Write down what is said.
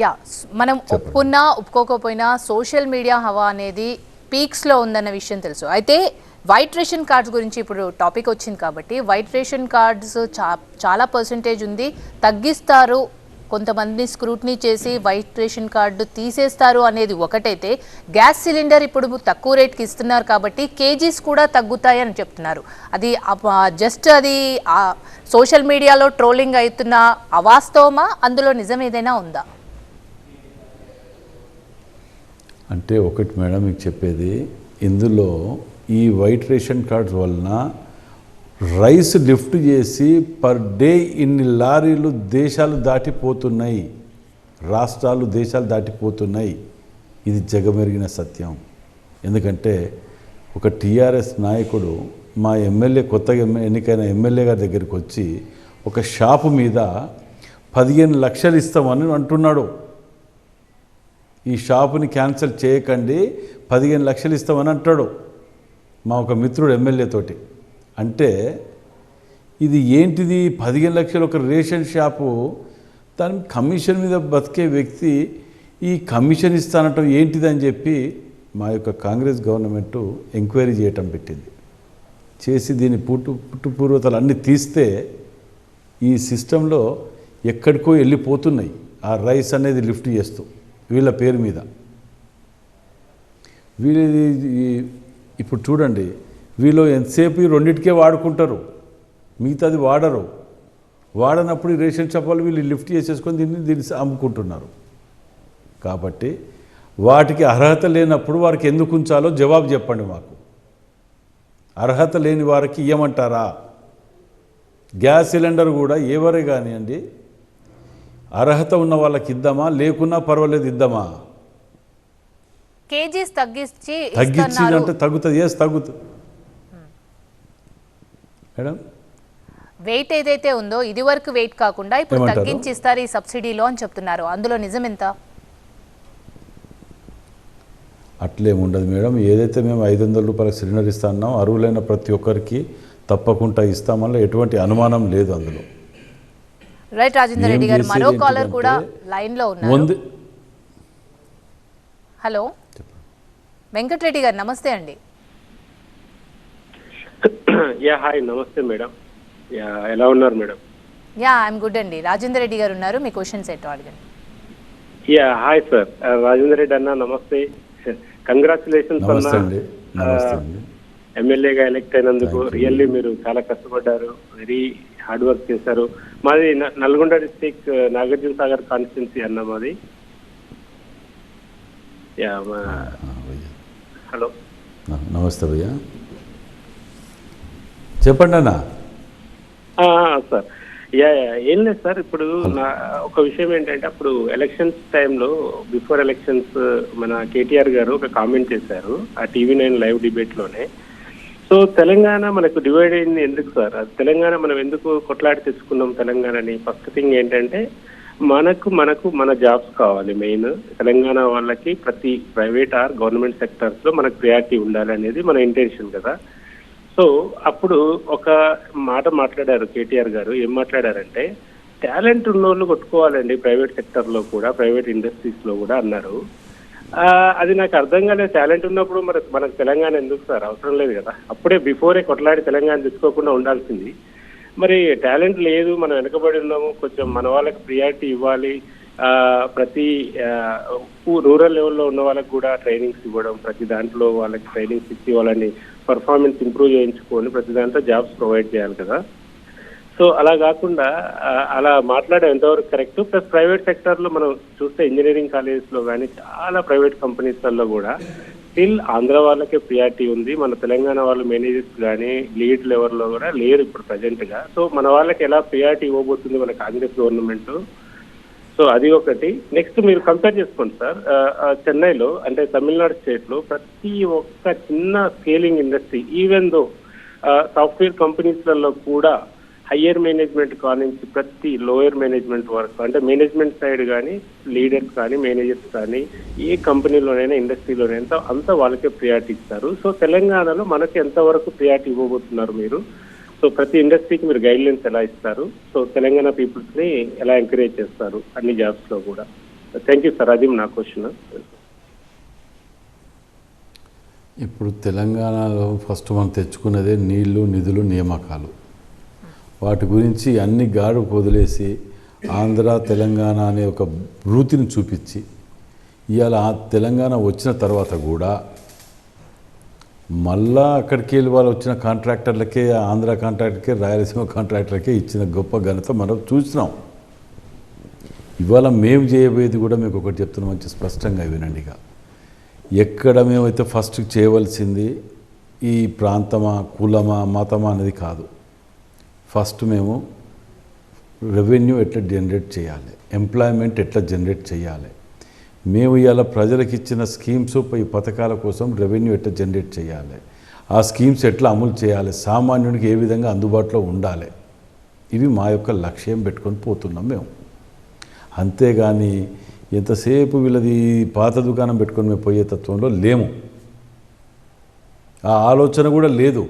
Yeah మనం ఒప్పుకున్నా ఒప్పుకోకపోయినా social media హవా అనేది పీక్స్లో ఉందన్న విషయం తెలుసు. అయితే వైట్ రేషన్ కార్డ్స్ గురించి ఇప్పుడు టాపిక్ వచ్చింది కాబట్టి వైట్ రేషన్ కార్డ్స్ చా చాలా పర్సంటేజ్ ఉంది. తగ్గిస్తారు. కొంతమంది స్క్రూట్నీ చేసి వైట్ రేషన్ కార్డు తీసేస్తారు అనేది ఒకటైతే గ్యాస్ సిలిండర్ ఇప్పుడు తక్కువ రేట్కి ఇస్తున్నారు కాబట్టి కేజీస్ కూడా తగ్గుతాయని చెప్తున్నారు. అది జస్ట్ అది సోషల్ మీడియాలో ట్రోలింగ్ అవుతున్న అవాస్తవమా? అందులో నిజం ఏదైనా ఉందా? అంటే ఒకటి మేడం మీకు చెప్పేది ఇందులో ఈ వైట్ రేషన్ కార్డ్స్ వలన రైస్ లిఫ్ట్ చేసి పర్ డే ఇన్ని లారీలు దేశాలు దాటిపోతున్నాయి రాష్ట్రాలు దేశాలు దాటిపోతున్నాయి. ఇది జగమెరిగిన సత్యం. ఎందుకంటే ఒక టీఆర్ఎస్ నాయకుడు మా ఎమ్మెల్యే కొత్తగా ఎన్నికైన ఎమ్మెల్యే గారి దగ్గరికి వచ్చి ఒక షాపు మీద పదిహేను లక్షలు ఇస్తామని అంటున్నాడు. ఈ షాపుని క్యాన్సిల్ చేయకండి పదిహేను లక్షలు ఇస్తామని అంటాడు మా ఒక మిత్రుడు ఎమ్మెల్యే తోటి. అంటే ఇది ఏంటిది? పదిహేను లక్షలు ఒక రేషన్ షాపు దాని కమిషన్ మీద బతికే వ్యక్తి ఈ కమిషన్ ఇస్తానటం ఏంటిది అని చెప్పి మా యొక్క కాంగ్రెస్ గవర్నమెంట్ ఎంక్వైరీ చేయటం పెట్టింది. చేసి దీని పుట్టు పుట్టుపూర్వతలు అన్నీ తీస్తే ఈ సిస్టంలో ఎక్కడికో వెళ్ళిపోతున్నాయి. ఆ రైస్ అనేది లిఫ్ట్ చేస్తూ. వీళ్ళ పేరు మీద. వీళ్ళది ఇప్పుడు చూడండి వీళ్ళు ఎంతసేపు ఈ రెండింటికే వాడుకుంటారు. మిగతాది వాడరు. వాడనప్పుడు రేషన్ షాప్ వాళ్ళు వీళ్ళు లిఫ్ట్ చేసేసుకొని దీన్ని దీన్ని అమ్ముకుంటున్నారు. కాబట్టి వాటికి అర్హత లేనప్పుడు వారికి ఎందుకు ఉంచాలో జవాబు చెప్పండి మాకు. అర్హత లేని వారికి ఇవ్వమంటారా గ్యాస్ సిలిండర్ కూడా ఎవరే కానివ్వండి అర్హత ఉన్న వాళ్ళకి ఇద్దామా? లేకున్నా పర్వాలేదు ఇద్దామా? కేజీస్ తగ్గించి తగ్గించిందంటే తగ్గుతుంది. ఏస్ తగ్గుతుంది మేడం? వెయిట్ ఏదైతే ఉందో ఇది వరకు వెయిట్ కాకుండా ఇప్పుడు? తగ్గించి ఇస్తారు ఈ సబ్సిడీలో అని చెప్తున్నారు. అందులో నిజం ఎంత? అట్లేం ఉండదు మేడం. ఏదైతే మేము ఐదు వందల రూపాయల సిలిండర్ ఇస్తా అన్నాం అర్హులైన ప్రతి ఒక్కరికి తప్పకుండా ఇస్తామల్ల ఎటువంటి అనుమానం లేదు అందులో. రైట్ రాజేందర్ రెడ్డి గారు? మరో కాలర్ కూడా లైన్లో ఉన్నారు హలో? వెంకటరెడ్డి గారు నమస్తే అండి. యా హాయ్ నమస్తే మేడం. యా ఎలా ఉన్నారు మేడం? యా ఐఎమ్ గుడ్ అండి. రాజేందర్ రెడ్డి గారు ఉన్నారు మీ క్వశ్చన్స్ ఏంటో అడగండి? Yeah hi sir. Rajender Reddy అన్న నమస్తే. కంగ్రాచులేషన్స్ అన్న. ఎమ్మెల్యేగా ఎలక్ట్ అయినందుకు. రియల్లీ మీరు చాలా కష్టపడ్డారు. వెరీ హార్డ్ వర్క్ చేశారు. మాది నల్గొండ డిస్టిక్ నాగార్జున సాగర్ కాన్స్టిట్యున్సీ అన్న మాది. హలో. నమస్తే భయ్యా. చెప్పండి అన్న. సార్. యా ఏం లేదు సార్ ఇప్పుడు నా ఒక విషయం ఏంటంటే అప్పుడు ఎలక్షన్స్ టైంలో బిఫోర్ ఎలక్షన్స్ మన కేటీఆర్ గారు ఒక కామెంట్ చేశారు ఆ టీవీ నైన్ లైవ్ డిబేట్లోనే. సో తెలంగాణ మనకు డివైడ్ అయింది ఎందుకు సార్? అది తెలంగాణ మనం ఎందుకు కొట్లాడి తెచ్చుకున్నాం తెలంగాణని? ఫస్ట్ థింగ్ ఏంటంటే మనకు మనకు మన జాబ్స్ కావాలి మెయిన్ తెలంగాణ వాళ్ళకి ప్రతి ప్రైవేట్ ఆర్ గవర్నమెంట్ సెక్టర్స్లో మనకు ప్రియారిటీ ఉండాలి అనేది మన ఇంటెన్షన్ కదా. సో అప్పుడు ఒక మాట మాట్లాడారు కేటీఆర్ గారు. ఏం మాట్లాడారంటే టాలెంట్ ఉన్న వాళ్ళు కొట్టుకోవాలండి ప్రైవేట్ సెక్టర్లో కూడా ప్రైవేట్ ఇండస్ట్రీస్లో కూడా అన్నారు. అది నాకు అర్థం కాలేదు. టాలెంట్ ఉన్నప్పుడు మరి మనకు తెలంగాణ ఎందుకు సార్? అవసరం లేదు కదా. అప్పుడే బిఫోరే కొట్లాడి తెలంగాణ తెచ్చుకోకుండా ఉండాల్సింది. మరి టాలెంట్ లేదు మనం వెనకబడి ఉన్నాము. కొంచెం మన వాళ్ళకి ప్రియారిటీ ఇవ్వాలి. ప్రతి రూరల్ లెవెల్లో ఉన్న వాళ్ళకి కూడా ట్రైనింగ్స్ ఇవ్వడం ప్రతి దాంట్లో వాళ్ళకి ట్రైనింగ్స్ ఇచ్చి వాళ్ళని పర్ఫార్మెన్స్ ఇంప్రూవ్ చేయించుకొని ప్రతి దాంట్లో జాబ్స్ ప్రొవైడ్ చేయాలి కదా. సో అలా కాకుండా అలా మాట్లాడడం ఎంతవరకు కరెక్ట్? ప్లస్ ప్రైవేట్ సెక్టర్లో మనం చూస్తే ఇంజనీరింగ్ కాలేజెస్లో కానీ చాలా ప్రైవేట్ కంపెనీస్లలో కూడా స్టిల్ ఆంధ్ర వాళ్ళకే ప్రియారిటీ ఉంది. మన తెలంగాణ వాళ్ళ మేనేజర్స్ కానీ లీడ్ లెవెల్లో కూడా లేరు ఇప్పుడు ప్రజెంట్గా సో మన వాళ్ళకి ఎలా ప్రియారిటీ ఇవ్వబోతుంది మన కాంగ్రెస్ గవర్నమెంట్? సో అది ఒకటి. నెక్స్ట్ మీరు కంపేర్ చేసుకోండి సార్. చెన్నైలో అంటే తమిళనాడు స్టేట్లో ప్రతి ఒక్క చిన్న scaling industry even though software కంపెనీస్లలో కూడా హయ్యర్ మేనేజ్మెంట్ నుంచి ప్రతి లోయర్ మేనేజ్మెంట్ వరకు అంటే మేనేజ్మెంట్ సైడ్ కానీ లీడర్స్ కానీ మేనేజర్స్ కానీ ఏ కంపెనీలోనైనా ఇండస్ట్రీలోనైనా అంతా వాళ్ళకే ప్రియారిటీ ఇస్తారు. సో తెలంగాణలో మనకి ఎంతవరకు ప్రియారిటీ ఇవ్వబోతున్నారు మీరు? సో ప్రతి ఇండస్ట్రీకి మీరు గైడ్ లైన్స్ ఎలా ఇస్తారు? సో తెలంగాణ పీపుల్స్ని ఎలా ఎంకరేజ్ చేస్తారు? అన్ని జాబ్స్లో కూడా. థ్యాంక్ యూ సార్ అది నా క్వశ్చన్ ఇప్పుడు తెలంగాణలో ఫస్ట్ మనం తెచ్చుకున్నదే నీళ్ళు నిధులు నియామకాలు. వాటి గురించి అన్ని గాడు వదిలేసి ఆంధ్ర తెలంగాణ అనే ఒక వృత్తిని చూపించి ఇవాళ ఆ తెలంగాణ వచ్చిన తర్వాత కూడా మళ్ళా అక్కడికి వెళ్ళి వాళ్ళు వచ్చిన కాంట్రాక్టర్లకే ఆంధ్ర కాంట్రాక్టర్కే రాయలసీమ కాంట్రాక్టర్లకే ఇచ్చిన గొప్ప ఘనత మనం చూసినాం. ఇవాళ మేము చేయబోయేది కూడా మీకు ఒకటి చెప్తున్నాం మంచి స్పష్టంగా వినండి ఇక. ఎక్కడ మేమైతే ఫస్ట్ చేయవలసింది ఈ ప్రాంతమా కులమా మతమా అనేది కాదు. ఫస్ట్ మేము రెవెన్యూ ఎట్లా జనరేట్ చేయాలి? ఎంప్లాయ్మెంట్ ఎట్లా జనరేట్ చేయాలి? మేము ఇవాళ ప్రజలకు ఇచ్చిన స్కీమ్స్ ఈ పథకాల కోసం రెవెన్యూ ఎట్లా జనరేట్ చేయాలి? ఆ స్కీమ్స్ ఎట్లా అమలు చేయాలి? సామాన్యుడికి ఏ విధంగా అందుబాటులో ఉండాలి? ఇవి మా యొక్క లక్ష్యం పెట్టుకొని పోతున్నాం మేము. అంతేగాని ఎంతసేపు వీళ్ళది పాత దుకాణం పెట్టుకొని మేము పోయే తత్వంలో లేము. ఆ ఆలోచన కూడా లేదు.